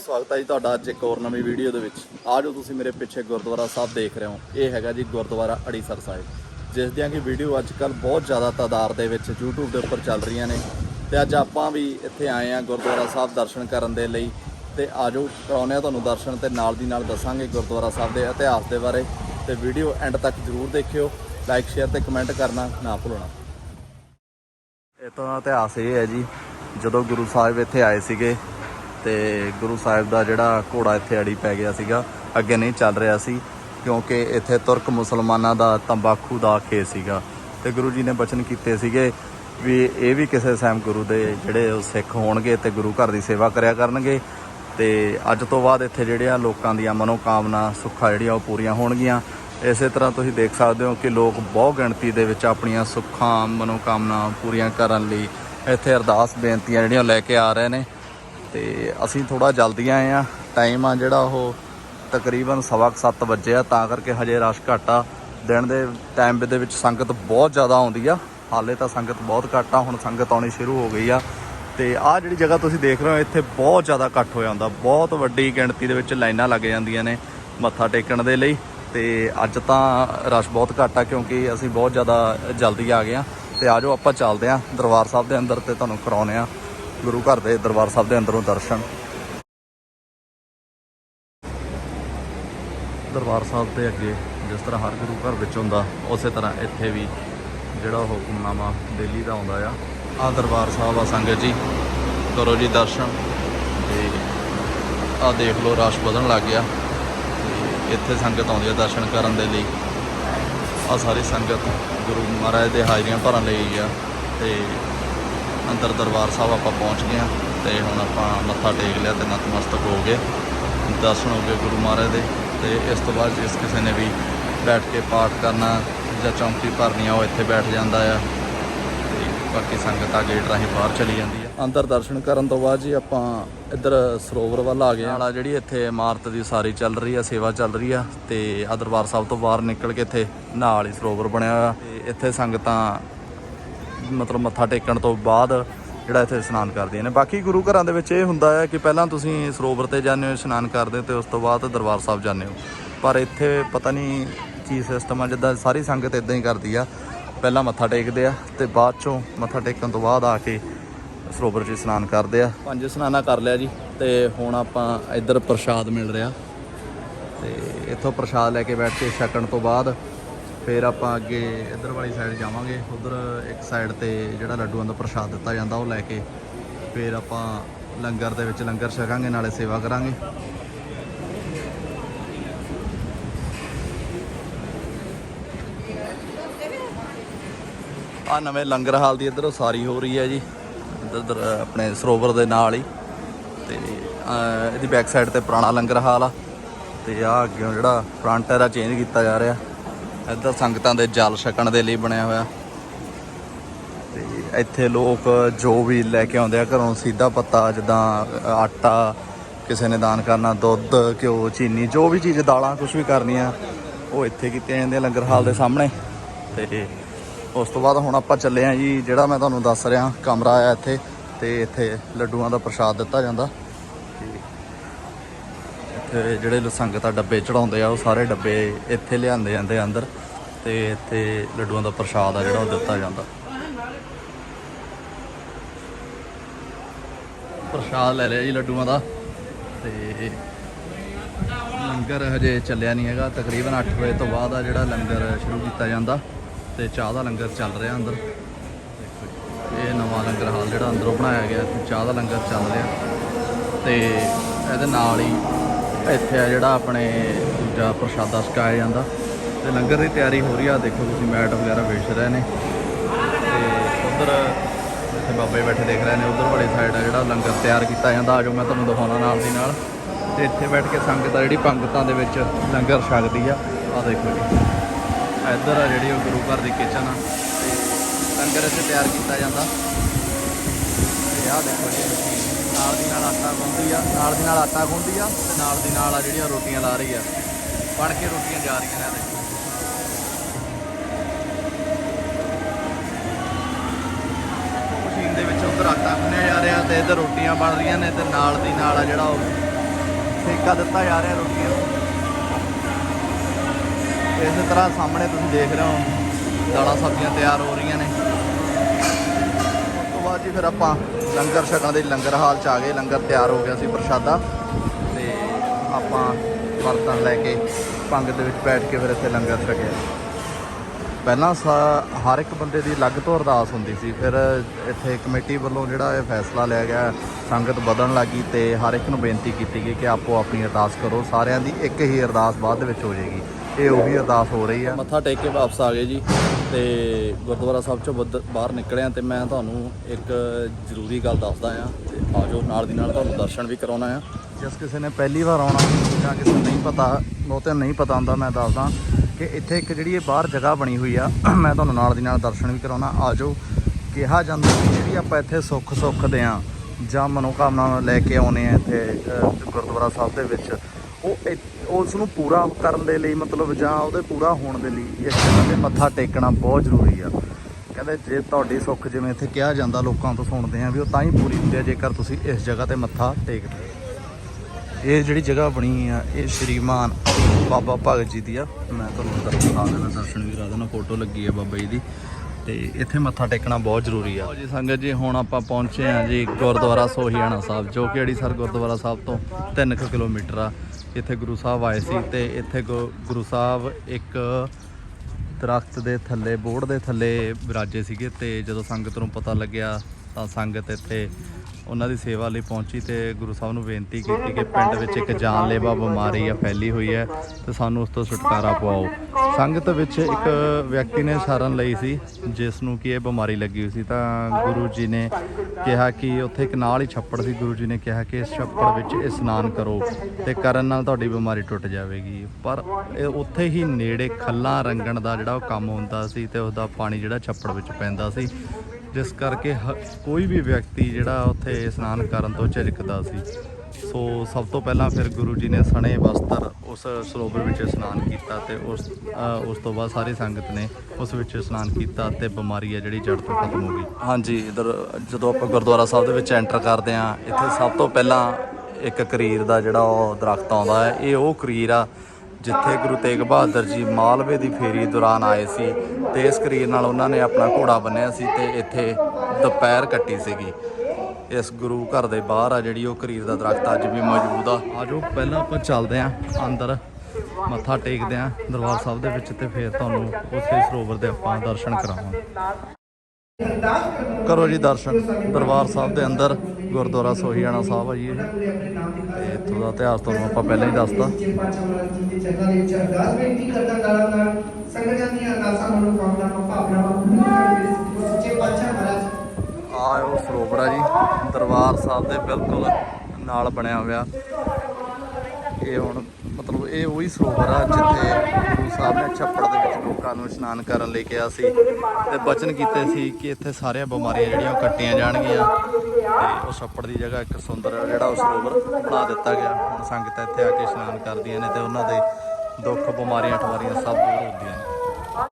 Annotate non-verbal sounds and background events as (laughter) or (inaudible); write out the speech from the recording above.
ਸਵਾਗਤ ਹੈ ਜੀ ਤੁਹਾਡਾ ਅੱਜ ਇੱਕ ਹੋਰ ਨਵੀਂ ਵੀਡੀਓ ਦੇ ਵਿੱਚ। ਆ ਜੋ ਤੁਸੀਂ ਮੇਰੇ ਪਿੱਛੇ ਗੁਰਦੁਆਰਾ ਸਾਹਿਬ ਦੇਖ ਰਹੇ ਹੋ। ਇਹ ਹੈਗਾ ਜੀ ਗੁਰਦੁਆਰਾ ਅੜੀਸਰ ਸਾਹਿਬ, ਜਿਸ ਦੀਆਂ ਕਿ ਵੀਡੀਓ ਅੱਜ ਕੱਲ ਬਹੁਤ ਜ਼ਿਆਦਾ ਤਾਦਾਦ ਦੇ ਵਿੱਚ YouTube ਦੇ ਉੱਪਰ ਚੱਲ ਰਹੀਆਂ ਨੇ। ਤੇ ਅੱਜ ਆਪਾਂ ਵੀ ਇੱਥੇ ਆਏ ਆ ਗੁਰਦੁਆਰਾ ਸਾਹਿਬ ਦਰਸ਼ਨ ਕਰਨ ਦੇ ਲਈ। ਤੇ ਆਜੋ ਕਰਾਉਂਦੇ ਆ ਤੁਹਾਨੂੰ ਦਰਸ਼ਨ ਤੇ ਨਾਲ ਦੀ ਨਾਲ ਦੱਸਾਂਗੇ ਗੁਰਦੁਆਰਾ ਸਾਹਿਬ ਦੇ ਇਤਿਹਾਸ ਦੇ ਬਾਰੇ। ਤੇ ਵੀਡੀਓ ਐਂਡ ਤੱਕ ਜਰੂਰ ਦੇਖਿਓ, ਲਾਈਕ, ਸ਼ੇਅਰ ਤੇ ਕਮੈਂਟ ਕਰਨਾ ਨਾ ਭੁੱਲਣਾ। ਇਹ ਤੋਂ ਇਤਿਹਾਸ ਇਹ ਹੈ ਜੀ, ਜਦੋਂ ਗੁਰੂ ਸਾਹਿਬ ਇੱਥੇ ਆਏ ਸੀਗੇ ਤੇ ਗੁਰੂ ਸਾਹਿਬ ਦਾ ਜਿਹੜਾ ਘੋੜਾ ਇੱਥੇ ਅੜੀ ਪੈ ਗਿਆ ਸੀਗਾ, ਅੱਗੇ ਨਹੀਂ ਚੱਲ ਰਿਹਾ ਸੀ, ਕਿਉਂਕਿ ਇੱਥੇ ਤੁਰਕ ਮੁਸਲਮਾਨਾਂ ਦਾ ਤੰਬਾਕੂ ਦਾ ਖੇ ਸੀਗਾ। ਤੇ ਗੁਰੂ ਜੀ ਨੇ ਬਚਨ ਕੀਤੇ ਸੀਗੇ ਵੀ ਇਹ ਵੀ ਕਿਸੇ ਸੈਮ ਗੁਰੂ ਦੇ ਜਿਹੜੇ ਉਹ ਸਿੱਖ ਹੋਣਗੇ ਤੇ ਗੁਰੂ ਘਰ ਦੀ ਸੇਵਾ ਕਰਿਆ ਕਰਨਗੇ। ਤੇ ਅੱਜ ਤੋਂ ਬਾਅਦ ਇੱਥੇ ਜਿਹੜੀਆਂ ਲੋਕਾਂ ਦੀਆਂ ਮਨੋਕਾਮਨਾ, ਸੁੱਖਾਂ ਜਿਹੜੀਆਂ ਉਹ ਪੂਰੀਆਂ ਹੋਣਗੀਆਂ। ਇਸੇ ਤਰ੍ਹਾਂ ਤੁਸੀਂ ਦੇਖ ਸਕਦੇ ਹੋ ਕਿ ਲੋਕ ਬਹੁ ਗਿਣਤੀ ਦੇ ਵਿੱਚ ਆਪਣੀਆਂ ਸੁੱਖਾਂ, ਮਨੋਕਾਮਨਾ ਪੂਰੀਆਂ ਕਰਨ ਲਈ ਇੱਥੇ ਅਰਦਾਸ ਬੇਨਤੀਆਂ ਜਿਹੜੀਆਂ ਲੈ ਕੇ ਆ ਰਹੇ ਨੇ। ਤੇ ਅਸੀਂ ਥੋੜਾ ਜਲਦੀ ਆਏ ਆ ਟਾਈਮ ਆ ਜਿਹੜਾ ਉਹ ਤਕਰੀਬਨ ਸਵਾ ਕੁ ਸੱਤ ਵਜੇ ਆ, ਤਾਂ ਕਰਕੇ ਹਜੇ ਰਸ਼ ਘੱਟ ਆ। ਦਿਨ ਦੇ ਟਾਈਮ ਦੇ ਵਿੱਚ ਸੰਗਤ ਬਹੁਤ ਜ਼ਿਆਦਾ ਆਉਂਦੀ ਆ। ਹਾਲੇ ਤਾਂ ਸੰਗਤ ਬਹੁਤ ਘੱਟ ਆ, ਹੁਣ ਸੰਗਤ ਆਉਣੀ ਸ਼ੁਰੂ ਹੋ ਗਈ ਆ। ਤੇ ਆਹ ਜਿਹੜੀ ਜਗ੍ਹਾ ਤੁਸੀਂ ਦੇਖ ਰਹੇ ਹੋ, ਇੱਥੇ ਬਹੁਤ ਜ਼ਿਆਦਾ ਇਕੱਠ ਹੋਇਆ ਹੁੰਦਾ। ਬਹੁਤ ਵੱਡੀ ਗਿਣਤੀ ਦੇ ਵਿੱਚ ਲਾਈਨਾਂ ਲੱਗ ਜਾਂਦੀਆਂ ਨੇ ਮੱਥਾ ਟੇਕਣ ਦੇ ਲਈ। ਤੇ ਅੱਜ ਤਾਂ ਰਸ਼ ਬਹੁਤ ਘੱਟ ਆ, ਕਿਉਂਕਿ ਅਸੀਂ ਬਹੁਤ ਜ਼ਿਆਦਾ ਜਲਦੀ ਆ ਗਏ ਆ। ਤੇ ਆਜੋ ਆਪਾਂ ਚੱਲਦੇ ਆ ਦਰਬਾਰ ਸਾਹਿਬ ਦੇ ਅੰਦਰ ਤੇ ਤੁਹਾਨੂੰ ਕਰਾਉਨੇ ਆ ਗੁਰੂ ਘਰ ਦੇ ਦਰਬਾਰ ਸਾਹਿਬ ਦੇ ਅੰਦਰੋਂ ਦਰਸ਼ਨ। ਦਰਬਾਰ ਸਾਹਿਬ ਦੇ ਅੱਗੇ ਜਿਸ ਤਰ੍ਹਾਂ ਹਰ ਗੁਰੂ ਘਰ ਵਿੱਚ ਹੁੰਦਾ, ਉਸੇ ਤਰ੍ਹਾਂ ਇੱਥੇ ਵੀ ਜਿਹੜਾ ਹੁਕਮਨਾਮਾ ਦਿੱਲੀ ਦਾ ਆਉਂਦਾ ਆ। ਆ ਦਰਬਾਰ ਸਾਹਿਬ ਆ ਸੰਗਤ ਜੀ, ਕਰੋ ਜੀ ਦਰਸ਼ਨ। ਤੇ ਆ ਦੇਖ ਲਓ ਰਸ਼ ਵਧਣ ਲੱਗ ਗਿਆ। ਇੱਥੇ ਸੰਗਤ ਆਉਂਦੀ ਆ ਦਰਸ਼ਨ ਕਰਨ ਦੇ ਲਈ। ਆ ਸਾਰੀ ਸੰਗਤ ਗੁਰੂ ਮਹਾਰਾਜ ਦੇ ਹਾਜ਼ਰੀਆਂ ਭਰਨ ਲਈ ਆ। ਤੇ ਅੰਦਰ ਦਰਬਾਰ ਸਾਹਿਬ ਆਪਾਂ ਪਹੁੰਚ ਗਏ ਹਾਂ ਤੇ ਹੁਣ ਆਪਾਂ ਮੱਥਾ ਟੇਕ ਲਿਆ ਤੇ ਨਤਮਸਤਕ ਹੋ ਗਏ। ਦਰਸ਼ਨ ਹੋ ਗਏ ਗੁਰੂ ਮਹਾਰਾਜ ਦੇ ਤੇ ਇਸ ਤੋਂ ਬਾਅਦ ਜਿਸ ਕਿਸੇ ਨੇ ਵੀ ਬੈਠ ਕੇ ਪਾਠ ਕਰਨਾ ਜਾਂ ਚੌਂਕੀ ਭਰਨੀ ਆ, ਉਹ ਇੱਥੇ ਬੈਠ ਜਾਂਦਾ ਆ। ਤੇ ਬਾਕੀ ਸੰਗਤ ਆ ਗੇਟ ਰਾਹੀਂ ਬਾਹਰ ਚਲੀ ਜਾਂਦੀ ਆ। ਅੰਦਰ ਦਰਸ਼ਨ ਕਰਨ ਤੋਂ ਬਾਅਦ ਜੀ ਆਪਾਂ ਇੱਧਰ ਸਰੋਵਰ ਵੱਲ ਆ ਗਏ ਆ ਜਿਹੜੀ ਇੱਥੇ ਇਮਾਰਤ ਦੀ ਸਾਰੀ ਚੱਲ ਰਹੀ ਆ, ਸੇਵਾ ਚੱਲ ਰਹੀ ਆ ਤੇ ਆ ਦਰਬਾਰ ਸਾਹਿਬ ਤੋਂ ਬਾਹਰ ਨਿਕਲ ਕੇ ਇੱਥੇ ਨਾਲ ਹੀ ਸਰੋਵਰ ਬਣਿਆ ਹੋਇਆ। ਤੇ ਇੱਥੇ ਸੰਗਤਾਂ ਮਤਲਬ ਮੱਥਾ ਟੇਕਣ ਤੋਂ ਬਾਅਦ ਜਿਹੜਾ ਇੱਥੇ ਇਸ਼ਨਾਨ ਕਰਦੀਆਂ ਨੇ। ਬਾਕੀ ਗੁਰੂ ਘਰਾਂ ਦੇ ਵਿੱਚ ਇਹ ਹੁੰਦਾ ਹੈ ਕਿ ਪਹਿਲਾਂ ਤੁਸੀਂ ਸਰੋਵਰ ਤੇ ਜਾਂਦੇ ਹੋ, ਇਸ਼ਨਾਨ ਕਰਦੇ ਹੋ ਤੇ ਉਸ ਤੋਂ ਬਾਅਦ ਦਰਬਾਰ ਸਾਹਿਬ ਜਾਂਦੇ ਹੋ। ਪਰ ਇੱਥੇ ਪਤਾ ਨਹੀਂ ਕੀ ਸਿਸਟਮ ਆ, ਜਿੱਦਾਂ ਸਾਰੀ ਸੰਗਤ ਇਦਾਂ ਹੀ ਕਰਦੀ ਆ। ਪਹਿਲਾਂ ਮੱਥਾ ਟੇਕਦੇ ਆ ਤੇ ਬਾਅਦ ਚੋਂ ਮੱਥਾ ਟੇਕਣ ਤੋਂ ਬਾਅਦ ਆ ਕੇ ਸਰੋਵਰ 'ਚ ਇਸ਼ਨਾਨ ਕਰਦੇ ਆ। ਪੰਜ ਇਸ਼ਨਾਨਾ ਕਰ ਲਿਆ ਜੀ ਤੇ ਹੁਣ ਆਪਾਂ ਇੱਧਰ ਪ੍ਰਸ਼ਾਦ ਮਿਲ ਰਿਹਾ। ਤੇ ਇੱਥੋਂ ਪ੍ਰਸ਼ਾਦ ਲੈ ਕੇ ਬੈਠ ਕੇ ਛਕਣ ਤੋਂ ਬਾਅਦ ਫਿਰ ਆਪਾਂ ਅੱਗੇ ਇੱਧਰ ਵਾਲੀ ਸਾਈਡ ਜਾਵਾਂਗੇ। ਉਧਰ ਇੱਕ ਸਾਈਡ ਤੇ ਜਿਹੜਾ ਲੱਡੂਆਂ ਦਾ ਪ੍ਰਸ਼ਾਦ ਦਿੱਤਾ ਜਾਂਦਾ, ਉਹ ਲੈ ਕੇ ਫਿਰ ਆਪਾਂ ਲੰਗਰ ਦੇ ਵਿੱਚ ਲੰਗਰ ਛਕਾਂਗੇ, ਨਾਲੇ ਸੇਵਾ ਕਰਾਂਗੇ। ਆ ਨਵੇਂ ਲੰਗਰ ਹਾਲ ਦੀ ਇੱਧਰ ਉਸਾਰੀ ਹੋ ਰਹੀ ਹੈ ਜੀ। ਇੱਧਰ ਆਪਣੇ ਸਰੋਵਰ ਦੇ ਨਾਲ ਹੀ। ਤੇ ਇਹਦੀ ਬੈਕ ਸਾਈਡ ਤੇ ਪੁਰਾਣਾ ਲੰਗਰ ਹਾਲ ਆ। ਤੇ ਆ ਅੱਗੇ ਜਿਹੜਾ ਫਰੰਟ ਇਹਦਾ ਚੇਂਜ ਕੀਤਾ ਜਾ ਰਿਹਾ। ਇੱਧਰ ਸੰਗਤਾਂ ਦੇ ਜਲ ਛਕਣ ਦੇ ਲਈ ਬਣਿਆ ਹੋਇਆ। ਤੇ ਇੱਥੇ ਲੋਕ ਜੋ ਵੀ ਲੈ ਕੇ ਆਉਂਦੇ ਆ ਘਰੋਂ ਸਿੱਧਾ ਪੱਤਾ, ਜਿੱਦਾਂ ਆਟਾ, ਕਿਸੇ ਨੇ ਦਾਨ ਕਰਨਾ, ਦੁੱਧ, ਘਿਓ, ਚੀਨੀ, ਜੋ ਵੀ ਚੀਜ਼, ਦਾਲਾਂ ਕੁਝ ਵੀ ਕਰਨੀਆਂ, ਉਹ ਇੱਥੇ ਕੀਤੀਆਂ ਜਾਂਦੀਆਂ ਲੰਗਰ ਹਾਲ ਦੇ ਸਾਹਮਣੇ। ਤੇ ਉਸ ਤੋਂ ਬਾਅਦ ਹੁਣ ਆਪਾਂ ਚੱਲੇ ਆ ਜੀ, ਜਿਹੜਾ ਮੈਂ ਤੁਹਾਨੂੰ ਦੱਸ ਰਿਹਾ, ਕਮਰਾ ਆ ਇੱਥੇ, ਤੇ ਇੱਥੇ ਲੱਡੂਆਂ ਦਾ ਪ੍ਰਸ਼ਾਦ ਦਿੱਤਾ ਜਾਂਦਾ। ਇੱਥੇ ਜਿਹੜੇ ਸੰਗਤ ਆ ਡੱਬੇ ਚੜਾਉਂਦੇ ਆ, ਉਹ ਸਾਰੇ ਡੱਬੇ ਇੱਥੇ ਲਿਆਂਦੇ ਜਾਂਦੇ ਆ ਅੰਦਰ ਤੇ ਇੱਥੇ ਲੱਡੂਆਂ ਦਾ ਪ੍ਰਸ਼ਾਦ ਆ ਜਿਹੜਾ ਉਹ ਦਿੱਤਾ ਜਾਂਦਾ। ਪ੍ਰਸ਼ਾਦ ਲੈ ਲਿਆ ਜੀ ਲੱਡੂਆਂ ਦਾ ਤੇ ਲੰਗਰ ਹਜੇ ਚੱਲਿਆ ਨਹੀਂ ਹੈਗਾ, ਤਕਰੀਬਨ 8 ਵਜੇ ਤੋਂ ਬਾਅਦ ਆ ਜਿਹੜਾ ਲੰਗਰ ਸ਼ੁਰੂ ਕੀਤਾ ਜਾਂਦਾ ਤੇ ਚਾਹ ਦਾ ਲੰਗਰ ਚੱਲ ਰਿਹਾ ਅੰਦਰ। ਦੇਖੋ ਇਹ ਨਵਾਂ ਲੰਗਰ ਹਾਲ ਜਿਹੜਾ ਅੰਦਰੋਂ ਬਣਾਇਆ ਗਿਆ ਤੇ ਚਾਹ ਦਾ ਲੰਗਰ ਚੱਲ ਰਿਹਾ ਤੇ ਇਹਦੇ ਨਾਲ ਹੀ ਇੱਥੇ ਆ ਜਿਹੜਾ ਆਪਣੇ ਦੂਜਾ ਪ੍ਰਸ਼ਾਦਾ ਛਕਾਇਆ ਜਾਂਦਾ। ਤੇ ਲੰਗਰ ਦੀ ਤਿਆਰੀ ਹੋ ਰਹੀ ਆ। ਦੇਖੋ ਤੁਸੀਂ ਮੈਟ ਵਗੈਰਾ ਵੇਚ ਰਹੇ ਨੇ। ਤੇ ਉਧਰ ਜਿੱਥੇ ਬਾਬੇ ਬੈਠੇ ਦੇਖ ਰਹੇ ਨੇ। ਉਧਰ ਵਾਲੀ ਸਾਈਡ ਆ ਜਿਹੜਾ ਲੰਗਰ ਤਿਆਰ ਕੀਤਾ ਜਾਂਦਾ। ਆਜੋ ਮੈਂ ਤੁਹਾਨੂੰ ਦਿਖਾਉਣਾ ਨਾਲ ਦੀ ਨਾਲ। ਤੇ ਇੱਥੇ ਬੈਠ ਕੇ ਸੰਗਤ ਆ ਜਿਹੜੀ ਪੰਗਤਾਂ ਦੇ ਵਿੱਚ ਲੰਗਰ ਛਕਦੀ ਆ। ਆ ਦੇਖੋ ਜੀ। ਇੱਧਰ ਆ ਜਿਹੜੀ ਉਹ ਗੁਰੂ ਘਰ ਦੀ ਕਿਚਨ ਆ। ਤੇ ਲੰਗਰ ਇੱਥੇ ਤਿਆਰ ਕੀਤਾ ਜਾਂਦਾ। ਤੇ ਆਹ ਦੇਖੋ ਜੀ। ਨਾਲ ਦੀ ਨਾਲ ਆਟਾ ਗੁੰਦੀ ਆ, ਨਾਲ ਦੀ ਨਾਲ ਆਟਾ ਗੁੰਦੀ ਆ, ਤੇ ਨਾਲ ਦੀ ਨਾਲ ਆ ਜਿਹੜੀਆਂ ਰੋਟੀਆਂ ਲਾ ਰਹੀ ਆ। ਬਣ ਕੇ ਰੋਟੀਆਂ ਜਾ ਰਹੀਆਂ ਨੇ ਮਸ਼ੀਨ ਦੇ ਵਿੱਚ ਉੱਧਰ ਆਟਾ ਗੁੰਨਿਆ ਜਾ ਰਿਹਾ ਤੇ ਇੱਧਰ ਰੋਟੀਆਂ ਬਣ ਰਹੀਆਂ ਨੇ ਤੇ ਨਾਲ ਦੀ ਨਾਲ ਆ ਜਿਹੜਾ ਉਹ ਠੇਕਾ ਦਿੱਤਾ ਜਾ ਰਿਹਾ ਰੋਟੀਆਂ ਇਸੇ ਤਰ੍ਹਾਂ ਸਾਹਮਣੇ ਤੁਸੀਂ ਦੇਖ ਰਹੇ ਹੋ, ਦਾਲਾਂ ਸਬਜ਼ੀਆਂ ਤਿਆਰ ਹੋ ਰਹੀਆਂ ਨੇ। ਉਸ ਤੋਂ ਬਾਅਦ ਜੀ ਫਿਰ ਆਪਾਂ ਲੰਗਰ ਛਕਣ ਦੇ ਲੰਗਰ ਹਾਲ ਚ ਆ ਗਏ, ਲੰਗਰ ਤਿਆਰ ਹੋ ਗਿਆ ਸੀ ਪ੍ਰਸ਼ਾਦਾ। ਤੇ ਆਪਾਂ ਬਰਤਨ ਲੈ ਕੇ ਪੰਗਤ ਦੇ ਵਿੱਚ ਬੈਠ ਕੇ ਫਿਰ ਇੱਥੇ ਲੰਗਰ ਛਕਿਆ। ਪਹਿਲਾਂ ਸਾ- ਹਰ ਇੱਕ ਬੰਦੇ ਦੀ ਅਲੱਗ ਤੋਂ ਅਰਦਾਸ ਹੁੰਦੀ ਸੀ, ਫਿਰ ਇੱਥੇ ਕਮੇਟੀ ਵੱਲੋਂ ਜਿਹੜਾ ਇਹ ਫੈਸਲਾ ਲਿਆ ਗਿਆ, ਸੰਗਤ ਵਧਣ ਲੱਗੀ ਤੇ ਹਰ ਇੱਕ ਨੂੰ ਬੇਨਤੀ ਕੀਤੀ ਗਈ ਕਿ ਆਪੋ ਆਪਣੀ ਅਰਦਾਸ ਕਰੋ, ਸਾਰਿਆਂ ਦੀ ਇੱਕ ਹੀ ਅਰਦਾਸ ਬਾਅਦ ਵਿੱਚ ਹੋ ਜਾਏਗੀ। ਇਹ ਉਹੀ ਅਰਦਾਸ ਹੋ ਰਹੀ ਆ। ਮੱਥਾ ਟੇਕ ਕੇ ਵਾਪਸ ਆ ਗਏ ਜੀ ਤੇ ਗੁਰਦੁਆਰਾ ਸਾਹਿਬ ਚੋਂ ਬੱਦ- ਬਾਹਰ ਨਿਕਲੇ ਆ ਤੇ ਮੈਂ ਤੁਹਾਨੂੰ ਇੱਕ ਜ਼ਰੂਰੀ ਗੱਲ ਦੱਸਦਾ ਆ। ਤੇ ਆਜੋ ਨਾਲ ਦੀ ਨਾਲ ਤੁਹਾਨੂੰ ਦਰਸ਼ਨ ਵੀ ਕਰਾਉਣਾ ਆ। ਜਿਸ ਕਿਸੇ ਨੇ ਪਹਿਲੀ ਵਾਰ ਆਉਣਾ ਜਾਂ ਕਿਸੇ ਨੂੰ ਨਹੀਂ ਪਤਾ ਬਹੁਤਿਆਂ ਨੂੰ ਨਹੀਂ ਪਤਾ ਹੁੰਦਾ ਮੈਂ ਦੱਸਦਾ ਕਿ ਇੱਥੇ ਇੱਕ ਜਿਹੜੀ ਇਹ ਬਾਹਰ ਜਗ੍ਹਾ ਬਣੀ ਹੋਈ ਆ (clears throat) ਮੈਂ ਤੁਹਾਨੂੰ ਨਾਲ ਦੀ ਨਾਲ ਦਰਸ਼ਨ ਵੀ ਕਰਾਉਣਾ। ਆਜੋ ਕਿਹਾ ਜਾਂਦਾ ਕਿ ਜਿਹੜੀ ਆਪਾਂ ਇੱਥੇ ਸੁੱਖ ਸੁੱਖਦੇ ਆ ਜਾਂ ਮਨੋਕਾਮਨਾ ਲੈ ਕੇ ਆਉਨੇ ਆ ਇੱਥੇ ਅ, ਗੁਰਦੁਆਰਾ ਸਾਹਿਬ ਦੇ ਵਿੱਚ ਉਹ ਇ- ਉਸ ਨੂੰ ਪੂਰਾ ਕਰਨ ਦੇ ਲਈ ਮਤਲਬ ਜਾਂ ਉਹਦੇ ਪੂਰਾ ਹੋਣ ਦੇ ਲਈ ਇਸ ਜਗ੍ਹਾ ਤੇ ਮੱਥਾ ਟੇਕਣਾ ਬਹੁਤ ਜ਼ਰੂਰੀ ਆ। ਕਹਿੰਦੇ ਜੇ ਤੁਹਾਡੀ ਸੁੱਖ ਜਿਵੇਂ ਇੱਥੇ ਕਿਹਾ ਜਾਂਦਾ ਲੋਕਾਂ ਤੋਂ ਸੁਣਦੇ ਆ ਵੀ ਉਹ ਤਾਂ ਹੀ ਪੂਰੀ ਹੁੰਦੀ ਆ ਜੇਕਰ ਤੁਸੀਂ ਇਸ ਜਗ੍ਹਾ ਤੇ ਮੱਥਾ ਟੇਕਦੇ ਹੋ। ਇਹ ਜਿਹੜੀ ਜਗ੍ਹਾ ਬਣੀ ਆ, ਇਹ ਸ਼੍ਰੀਮਾਨ ਬਾਬਾ ਭਗਤ ਜੀ ਦੀ ਆ। ਮੈਂ ਤੁਹਾਨੂੰ ਦਰਸ਼ਨ ਆ ਦੇਣਾ ਦਰਸ਼ਨ ਵੀ ਕਰਾ ਦੇਣਾ ਫੋਟੋ ਲੱਗੀ ਆ ਬਾਬਾ ਜੀ ਦੀ। ਤੇ ਇੱਥੇ ਮੱਥਾ ਟੇਕਣਾ ਬਹੁਤ ਜ਼ਰੂਰੀ ਆ। ਜੀ ਸੰਗਤ ਜੀ, ਹੁਣ ਆਪਾਂ ਪਹੁੰਚੇ ਆ ਜੀ ਗੁਰਦੁਆਰਾ ਸੋਹੀਆਣਾ ਸਾਹਿਬ, ਜੋ ਕਿ ਅੜੀਸਰ ਗੁਰਦੁਆਰਾ ਸਾਹਿਬ ਤੋਂ 3 ਕਿਲੋਮੀਟਰ ਆ। ਇੱਥੇ ਗੁਰੂ ਸਾਹਿਬ ਆਏ ਸੀ ਤੇ ਇੱਥੇ ਗੁ- ਗੁਰੂ ਸਾਹਿਬ ਇੱਕ ਦਰਖਤ ਦੇ ਥੱਲੇ ਬੋੜ ਦੇ ਥੱਲੇ ਵਿਰਾਜੇ ਸੀਗੇ ਤੇ ਜਦੋਂ ਸੰਗਤ ਨੂੰ ਪਤਾ ਲੱਗਿਆ ਤਾਂ ਸੰਗਤ ਇੱਥੇ ਉਹਨਾਂ ਦੀ ਸੇਵਾ ਲਈ ਪਹੁੰਚੀ ਤੇ ਗੁਰੂ ਸਾਹਿਬ ਨੂੰ ਬੇਨਤੀ ਕੀਤੀ ਕਿ ਪਿੰਡ ਵਿੱਚ ਇੱਕ ਜਾਨਲੇਵਾ ਬਿਮਾਰੀ ਆ, ਫੈਲੀ ਹੋਈ ਹੈ ਤੇ ਸਾਨੂੰ ਉਸ ਤੋਂ ਛੁਟਕਾਰਾ ਪਾਓ। ਸੰਗਤ ਵਿੱਚ ਇੱਕ ਵਿਅਕਤੀ ਨੇ ਸ਼ਰਨ ਲਈ ਸੀ, ਜਿਸ ਨੂੰ ਕਿ ਇਹ ਬਿਮਾਰੀ ਲੱਗੀ ਹੋਈ ਸੀ। ਤਾਂ ਗੁਰੂ ਜੀ ਨੇ ਕਿਹਾ ਕਿ ਉੱਥੇ ਇੱਕ ਨਾਲ ਹੀ ਛੱਪੜ ਸੀ। ਗੁਰੂ ਜੀ ਨੇ ਕਿਹਾ ਕਿ ਇਸ ਛੱਪੜ ਵਿੱਚ ਇਸ਼ਨਾਨ ਕਰੋ ਤੇ ਕਰਨ ਨਾਲ ਤੁਹਾਡੀ ਬਿਮਾਰੀ ਟੁੱਟ ਜਾਵੇਗੀ। ਪਰ ਉੱਥੇ ਹੀ ਨੇੜੇ ਖੱਲਾਂ ਰੰਗਣ ਦਾ ਜਿਹੜਾ ਉਹ ਕੰਮ ਹੁੰਦਾ ਸੀ ਤੇ ਉਹਦਾ ਪਾਣੀ ਜਿਹੜਾ ਛੱਪੜ ਵਿੱਚ ਪੈਂਦਾ ਸੀ ਜਿਸ ਕਰਕੇ ਹ- ਕੋਈ ਵੀ ਵਿਅਕਤੀ ਜਿਹੜਾ ਉੱਥੇ ਇਸ਼ਨਾਨ ਕਰਨ ਤੋਂ ਝਿਜਕਦਾ ਸੀ। ਸੋ ਸਭ ਤੋਂ ਪਹਿਲਾਂ ਫਿਰ ਗੁਰੂ ਜੀ ਨੇ ਸਣੇ ਵਸਤਰ ਉਸ ਸਰੋਵਰ ਵਿੱਚ ਇਸ਼ਨਾਨ ਕੀਤਾ ਤੇ ਉਸ ਉਸ ਤੋਂ ਬਾਅਦ ਸਾਰੀ ਸੰਗਤ ਨੇ ਉਸ ਵਿੱਚ ਇਸ਼ਨਾਨ ਕੀਤਾ ਤੇ ਬਿਮਾਰੀ ਹੈ ਜਿਹੜੀ ਜੜ ਤੋਂ ਖਤਮ ਹੋ ਗਈ। ਹਾਂਜੀ, ਇਧਰ ਜਦੋਂ ਆਪਾਂ ਗੁਰਦੁਆਰਾ ਸਾਹਿਬ ਦੇ ਵਿੱਚ ਐਂਟਰ ਕਰਦੇ ਆ ਇੱਥੇ ਸਭ ਤੋਂ ਪਹਿਲਾਂ ਇੱਕ ਕਰੀਰ ਦਾ ਜਿਹੜਾ ਉਹ ਦਰਖਤ ਆਉਂਦਾ ਹੈ, ਇਹ ਉਹ ਕਰੀਰ ਆ ਜਿੱਥੇ ਗੁਰੂ ਤੇਗ ਬਹਾਦਰ ਜੀ ਮਾਲਵੇ ਦੀ ਫੇਰੀ ਦੌਰਾਨ ਆਏ ਸੀ ਤੇ ਇਸ ਕਰੀਰ ਨਾਲ ਉਹਨਾਂ ਨੇ ਆਪਣਾ ਘੋੜਾ ਬੰਨਿਆ ਸੀ ਤੇ ਇੱਥੇ ਦੁਪਹਿਰ ਕੱਟੀ ਸੀਗੀ। ਇਸ ਗੁਰੂ ਘਰ ਦੇ ਬਾਹਰ ਆ ਜਿਹੜੀ ਉਹ ਕਰੀਰ ਦਾ ਦਰਖਤ ਅੱਜ ਵੀ ਮੌਜੂਦ ਆ। ਆਜੋ, ਪਹਿਲਾਂ ਆਪਾਂ ਚੱਲਦੇ ਆਂ ਅੰਦਰ, ਮੱਥਾ ਟੇਕਦੇ ਆਂ ਦਰਬਾਰ ਸਾਹਿਬ ਦੇ ਵਿੱਚ ਤੇ ਫਿਰ ਤੁਹਾਨੂੰ ਉਸੇ ਸਰੋਵਰ ਦੇ ਆਪਾਂ ਦਰਸ਼ਨ ਕਰਾਵਾਂਗੇ। ਕਰੋ ਜੀ ਦਰਸ਼ਨ, ਦਰਬਾਰ ਸਾਹਿਬ ਦੇ ਅੰਦਰ ਗੁਰਦੁਆਰਾ ਸੋਹੀਆਣਾ ਸਾਹਿਬ ਆ ਜੀ ਇਹ। ਤੇ ਇੱਥੋਂ ਦਾ ਇਤਿਹਾਸ ਤੁਹਾਨੂੰ ਆਪਾਂ ਪਹਿਲਾਂ ਹੀ ਦੱਸਤਾ। ਸੱਚੇ ਆ ਉਹ ਸਰੋਵਰ ਆ ਜੀ, ਦਰਬਾਰ ਸਾਹਿਬ ਦੇ ਬਿਲਕੁਲ ਨਾਲ ਬਣਿਆ ਹੋਇਆ। ਇਹ ਹੁਣ ਇਹ ਉਹੀ ਸਰੋਵਰ ਆ, ਜਿੱਥੇ ਗੁਰੂ ਸਾਹਿਬ ਨੇ ਛੱਪੜ ਦੇ ਵਿੱਚ ਲੋਕਾਂ ਨੂੰ ਇਸ਼ਨਾਨ ਕਰਨ ਲਈ ਕਿਹਾ ਸੀ ਤੇ ਬਚਨ ਕੀਤੇ ਸੀ ਕਿ ਇੱਥੇ ਸਾਰੀਆਂ ਬਿਮਾਰੀਆਂ ਜਿਹੜੀਆਂ ਉਹ ਕੱਟੀਆਂ ਜਾਣਗੀਆਂ ਤੇ ਉਹ ਛੱਪੜ ਦੀ ਜਗ੍ਹਾ ਇੱਕ ਸੁੰਦਰ ਜਿਹੜਾ ਉਹ ਸਰੋਵਰ ਬਣਾ ਦਿੱਤਾ ਗਿਆ। ਹੁਣ ਸੰਗਤਾਂ ਇੱਥੇ ਆ ਕੇ ਇਸ਼ਨਾਨ ਕਰਦੀਆਂ ਨੇ ਤੇ ਉਹਨਾਂ ਦੇ ਦੁੱਖ ਬਿਮਾਰੀਆਂ ਠਵਾਰੀਆਂ ਸਭ ਦੂਰ ਹੁੰਦੀਆਂ ਨੇ।